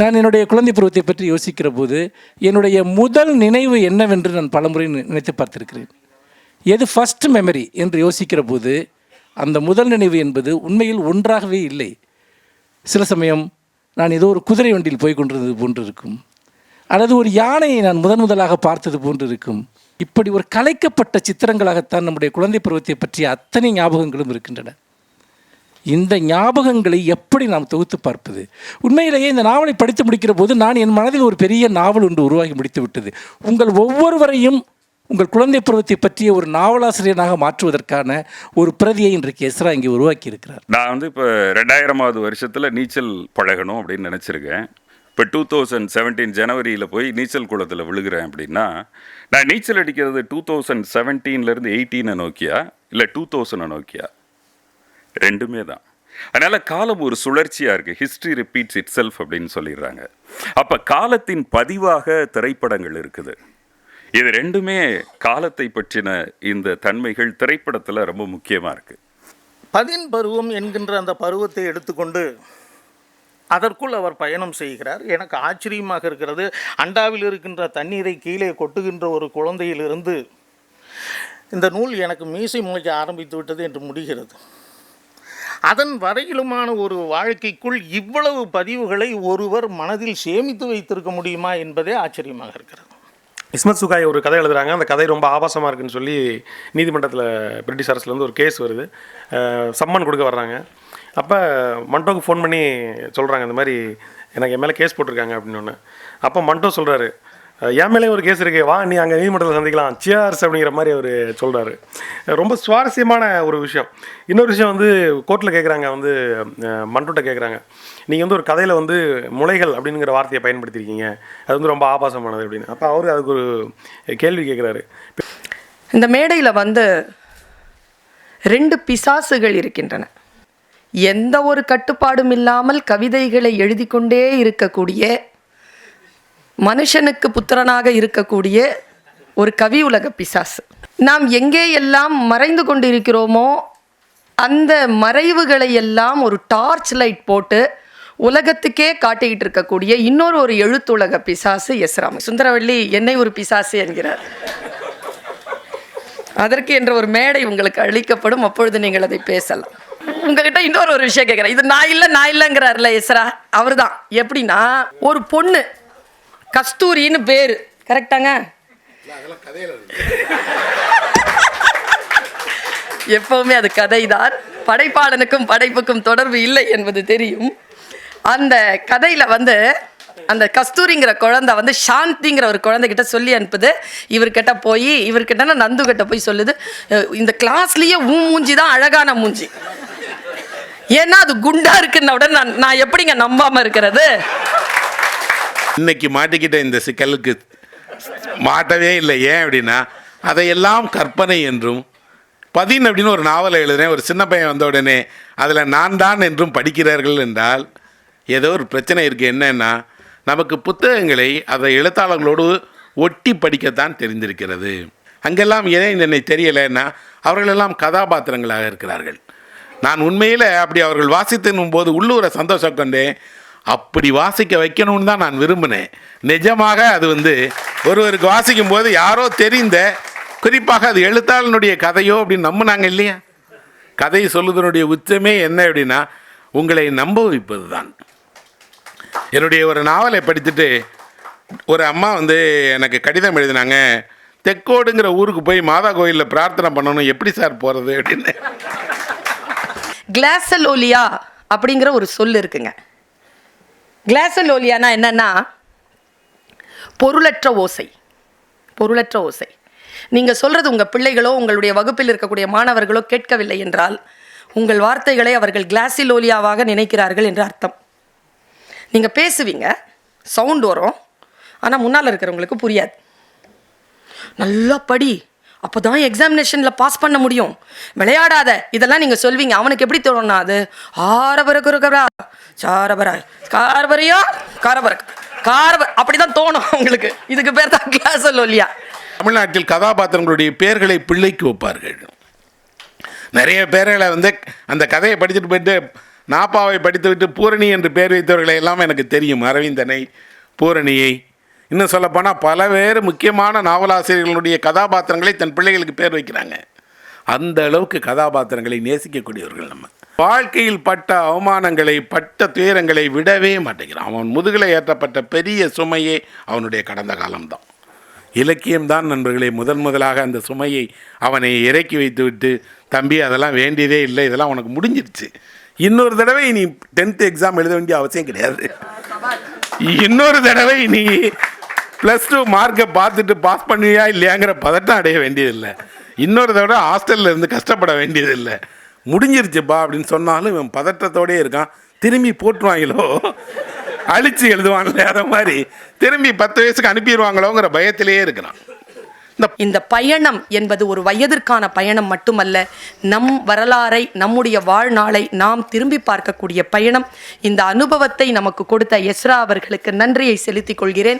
நான் என்னுடைய குழந்தை பருவத்தை பற்றி யோசிக்கிற போது என்னுடைய முதல் நினைவு என்னவென்று நான் பலமுறை நினைத்து பார்த்திருக்கிறேன். எது ஃபர்ஸ்ட் மெமரி என்று யோசிக்கிற போது அந்த முதல் நினைவு என்பது உண்மையில் ஒன்றாகவே இல்லை. சில சமயம் நான் ஏதோ ஒரு குதிரை வண்டியில் போய் கொண்டிருந்தது போன்று இருக்கும் அல்லது ஒரு யானையை நான் முதன் முதலாக பார்த்தது போன்று இருக்கும் இப்படி ஒரு கலைக்கப்பட்ட சித்திரங்களாகத்தான் நம்முடைய குழந்தை பருவத்தை பற்றிய அத்தனை ஞாபகங்களும் இருக்கின்றன. இந்த ஞாபகங்களை எப்படி நாம் தொகுத்து பார்ப்பது? உண்மையிலேயே இந்த நாவலை படித்து முடிக்கிற போது நான் என் மனதில் ஒரு பெரிய நாவல் ஒன்று உருவாகி முடித்து விட்டது. உங்கள் ஒவ்வொருவரையும் உங்கள் குழந்தை பருவத்தை பற்றிய ஒரு நாவலாசிரியனாக மாற்றுவதற்கான ஒரு பிரதியை இன்றைக்கு எஸ்ரா இங்கே உருவாக்கி இருக்கிறார் நான் வந்து இப்போ ரெண்டாயிரமாவது வருஷத்தில் நீச்சல் பழகணும் அப்படின்னு நினச்சிருக்கேன். இப்போ டூ தௌசண்ட் செவன்டீன் ஜனவரியில் போய் நீச்சல் குளத்தில் விழுகிறேன் அப்படின்னா நான் நீச்சல் அடிக்கிறது டூ தௌசண்ட் செவன்டீன்லேருந்து எயிட்டீனை நோக்கியா? இல்லை டூ தௌசண்டை நோக்கியா? ரெண்டுமே தான். அதனால் காலம் ஒரு சுழற்சியாக இருக்குது ஹிஸ்ட்ரி ரிப்பீட்ஸ் இட் செல்ஃப் அப்படின்னு சொல்லிடுறாங்க. அப்போ காலத்தின் பதிவாக திரைப்படங்கள் இருக்குது. இது ரெண்டுமே காலத்தை பற்றின இந்த தன்மைகள் திரைப்படத்தில் ரொம்ப முக்கியமாக இருக்குது பதின் பருவம் என்கின்ற அந்த பருவத்தை எடுத்துக்கொண்டு அதற்குள் அவர் பயணம் செய்கிறார். எனக்கு ஆச்சரியமாக இருக்கிறது. அண்டாவில் இருக்கின்ற தண்ணீரை கீழே கொட்டுகின்ற ஒரு குழந்தையிலிருந்து இந்த நூல் எனக்கு மீசை முளைக்க ஆரம்பித்து விட்டது என்று முடிகிறது. அதன் வரையிலுமான ஒரு வாழ்க்கைக்குள் இவ்வளவு பதிவுகளை ஒருவர் மனதில் சேமித்து வைத்திருக்க முடியுமா என்பதே ஆச்சரியமாக இருக்கிறது. இஸ்மத் சுகாய் ஒரு கதை எழுதுகிறாங்க அந்த கதை ரொம்ப ஆபாசமாக இருக்குன்னு சொல்லி நீதிமன்றத்தில் பிரிட்டிஷ் அரசுலேருந்து ஒரு கேஸ் வருது. சம்மன் கொடுக்க வர்றாங்க. அப்போ மண்டோக்கு ஃபோன் பண்ணி சொல்கிறாங்க இந்த மாதிரி எனக்கு என் மேலே கேஸ் போட்டிருக்காங்க அப்படின்னு ஒன்று அப்போ மண்டோ சொல்கிறாரு என் மேலே ஒரு கேஸ் இருக்கு. வா நீ அங்கே நீதிமன்றத்தில் சந்திக்கலாம். சியார்ஸ் அப்படிங்கிற மாதிரி அவர் சொல்கிறாரு ரொம்ப சுவாரஸ்யமான ஒரு விஷயம். இன்னொரு விஷயம் வந்து கோர்ட்டில் கேட்குறாங்க வந்து அஹ் கேட்குறாங்க நீங்கள் வந்து ஒரு கதையில் வந்து முளைகள் அப்படிங்கிற வார்த்தையை பயன்படுத்தியிருக்கீங்க அது வந்து ரொம்ப ஆபாசமானது அப்படின்னு. அப்போ அவர் அதுக்கு ஒரு கேள்வி கேட்குறாரு இந்த மேடையில் வந்து ரெண்டு பிசாசுகள் இருக்கின்றன. எந்த ஒரு கட்டுப்பாடும் இல்லாமல் கவிதைகளை எழுதி கொண்டே இருக்கக்கூடிய மனுஷனுக்கு புத்திரனாக இருக்கக்கூடிய ஒரு கவி உலக பிசாசு. நாம் எங்கே எல்லாம் மறைந்து கொண்டிருக்கிறோமோ அந்த மறைவுகளை எல்லாம் ஒரு டார்ச் லைட் போட்டு உலகத்துக்கே காட்டிக்கிட்டு இருக்கக்கூடிய இன்னொரு ஒரு எழுத்துலக பிசாசு எஸ் ராம. சுந்தரவள்ளி என்னை ஒரு பிசாசு என்கிறார். அதற்கு என்ற ஒரு மேடை உங்களுக்கு அளிக்கப்படும். அப்பொழுது நீங்கள் அதை பேசலாம். உங்ககிட்ட இன்னொரு ஒரு விஷயம் கேட்குறேன். இது நான் இல்லை நான் இல்லைங்கிறார்ல எஸ்ரா அவர் தான் எப்படின்னா ஒரு பொண்ணு கஸ்தூரின்னு பேர். கரெக்டாங்க எப்பவுமே அது கதைதான். படைப்பாளனுக்கும் படைப்புக்கும் தொடர்பு இல்லை என்பது தெரியும். அந்த கதையில வந்து அந்த கஸ்தூரிங்கிற குழந்தை வந்து சாந்திங்கிற ஒரு குழந்தைகிட்ட சொல்லி அனுப்புது. இவர்கிட்ட போய் இவர்கிட்ட நந்து கிட்ட போய் சொல்லுது. இந்த கிளாஸ்லயே ஊ மூஞ்சி தான் அழகான மூஞ்சி. ஏன்னா அது குண்டா இருக்குன்ன உடனே நான் நான் எப்படிங்க நம்பாம இருக்கிறது? இன்னைக்கு மாட்டிக்கிட்ட இந்த சிக்கலுக்கு மாட்டவே இல்லை. ஏன் அப்படின்னா அதையெல்லாம் கற்பனை என்றும் பதின் அப்படின்னு ஒரு நாவலை எழுதுனேன் ஒரு சின்ன பையன் வந்த உடனே அதில் நான் தான் என்றும் படிக்கிறார்கள் என்றால் ஏதோ ஒரு பிரச்சனை இருக்குது என்னன்னா நமக்கு புத்தகங்களை அதை எழுத்தாளர்களோடு ஒட்டி படிக்கத்தான் தெரிந்திருக்கிறது. அங்கெல்லாம் ஏன் என்னை தெரியலைன்னா அவர்களெல்லாம் கதாபாத்திரங்களாக இருக்கிறார்கள். நான் உண்மையில் அப்படி அவர்கள் வாசித்தினும் போது உள்ளூரை சந்தோஷம் கொண்டேன். அப்படி வாசிக்க வைக்கணும்னு தான் நான் விரும்பினேன். நிஜமாக அது வந்து ஒருவருக்கு வாசிக்கும் போது யாரோ தெரிந்த குறிப்பாக அது எழுத்தாளனுடைய கதையோ அப்படின்னு நம்பினாங்க இல்லையா? கதை சொல்லுதனுடைய உச்சமே என்ன அப்படின்னா உங்களை நம்ப வைப்பது தான் என்னுடைய ஒரு நாவலை படித்துட்டு ஒரு அம்மா வந்து எனக்கு கடிதம் எழுதினாங்க தெக்கோடுங்கிற ஊருக்கு போய் மாதா கோயிலில் பிரார்த்தனை பண்ணணும் எப்படி சார் போகிறது அப்படின்னு. கிளாசலோலியா அப்படிங்கிற ஒரு சொல் இருக்குங்க. கிளாசலோலியானா என்னன்னா பொருளற்ற ஓசை. பொருளற்ற ஓசை. நீங்கள் சொல்கிறது உங்கள் பிள்ளைகளோ உங்களுடைய வகுப்பில் இருக்கக்கூடிய மாணவர்களோ கேட்கவில்லை என்றால் உங்கள் வார்த்தைகளை அவர்கள் கிளாசிலோலியாவாக நினைக்கிறார்கள் என்று அர்த்தம். நீங்கள் பேசுவீங்க சவுண்ட் வரும் ஆனால் முன்னால் இருக்கிறவங்களுக்கு புரியாது. நல்லா படி அப்போ தான் எக்ஸாமினேஷனில் பாஸ் பண்ண முடியும். விளையாடாத இதெல்லாம் நீங்கள் சொல்வீங்க அவனுக்கு எப்படி தோணும்னா அது ஆரபர குருகரா சாரபரா காரபரையோ காரபர காரபர் அப்படி தான் தோணும் அவங்களுக்கு இதுக்கு பேர் தான் கிளாஸ் இல்லையா தமிழ்நாட்டில் கதாபாத்திரங்களுடைய பெயர்களை பிள்ளைக்கு வைப்பார்கள். நிறைய பேர்களை வந்து அந்த கதையை படிச்சுட்டு போயிட்டு நாப்பாவை படித்துவிட்டு பூரணி என்று பெயர் வைத்தவர்களை எல்லாம் எனக்கு தெரியும். அரவிந்தனை பூரணியை. இன்னும் சொல்லப்போனால் பல முக்கியமான நாவலாசிரியர்களுடைய கதாபாத்திரங்களை தன் பிள்ளைகளுக்கு பேர் வைக்கிறாங்க. அந்த அளவுக்கு கதாபாத்திரங்களை நேசிக்கக்கூடியவர்கள் நம்ம. வாழ்க்கையில் பட்ட அவமானங்களை பட்ட துயரங்களை விடவே மாட்டேங்கிறான். அவன் முதுகில் ஏற்றப்பட்ட பெரிய சுமையே அவனுடைய கடந்த காலம்தான். இலக்கியம்தான் நண்பர்களே முதன் முதலாக அந்த சுமையை அவனை இறக்கி வைத்துவிட்டு தம்பி அதெல்லாம் வேண்டியதே இல்லை இதெல்லாம் உனக்கு முடிஞ்சிருச்சு இன்னொரு தடவை நீ டென்த்து எக்ஸாம் எழுத வேண்டிய அவசியம் கிடையாது. இன்னொரு தடவை நீ ப்ளஸ் டூ மார்க்கை பார்த்துட்டு பாஸ் பண்ணுவியா இல்லையாங்கிற பதட்டம் அடைய வேண்டியதில்லை. இன்னொரு தடவை ஹாஸ்டலில் இருந்து கஷ்டப்பட வேண்டியதில்லை. முடிஞ்சிருச்சுப்பா அப்படின்னு சொன்னாலும் இவன் பதற்றத்தோடே இருக்கான். திரும்பி போட்டுருவாங்களோ? அழிச்சு எழுதுவாங்களே அதை மாதிரி. திரும்பி பத்து வயசுக்கு அனுப்பிடுவாங்களோங்கிற பயத்திலேயே இருக்கிறான். இந்த பயணம் என்பது ஒரு வயதிற்கான பயணம் மட்டுமல்ல நம் வரலாறை நம்முடைய வாழ்நாளை நாம் திரும்பி பார்க்கக்கூடிய பயணம். இந்த அனுபவத்தை நமக்கு கொடுத்த எஸ்ரா அவர்களுக்கு நன்றியை செலுத்திக் கொள்கிறேன்.